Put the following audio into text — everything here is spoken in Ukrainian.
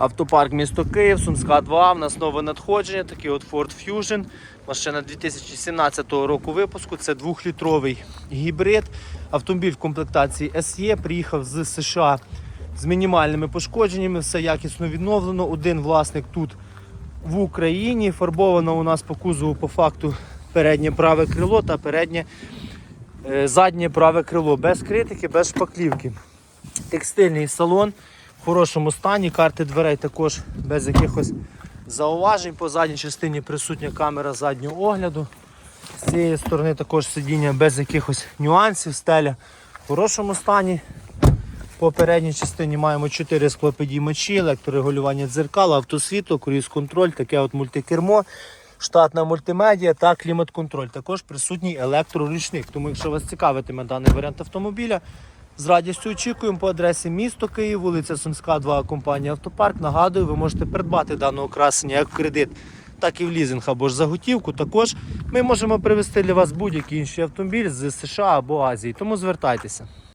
Автопарк місто Київ, Сумська 2. В нас нове надходження, такий от Ford Fusion. Машина 2017 року випуску. Це 2-літровий гібрид. Автомобіль в комплектації SE. Приїхав з США з мінімальними пошкодженнями. Все якісно відновлено. Один власник тут в Україні. Фарбовано у нас по кузову по факту переднє праве крило та переднє е, заднє праве крило. Без критики, без шпаклівки. Текстильний салон в хорошому стані, карти дверей також без якихось зауважень. По задній частині присутня камера заднього огляду. З цієї сторони також сидіння без якихось нюансів, стеля в хорошому стані. По передній частині маємо 4 склопідіймачі, електрорегулювання дзеркала, автосвітло, круїз-контроль, таке от мультикермо, штатна мультимедіа та клімат-контроль. Також присутній електроручник. Тому, якщо вас цікавитиме даний варіант автомобіля, з радістю очікуємо по адресі місто Київ, вулиця Сумська, 2, компанія Автопарк. Нагадую, ви можете придбати дане окрасення як в кредит, так і в лізинг або ж за готівку. Також ми можемо привезти для вас будь-який інший автомобіль з США або Азії. Тому звертайтеся.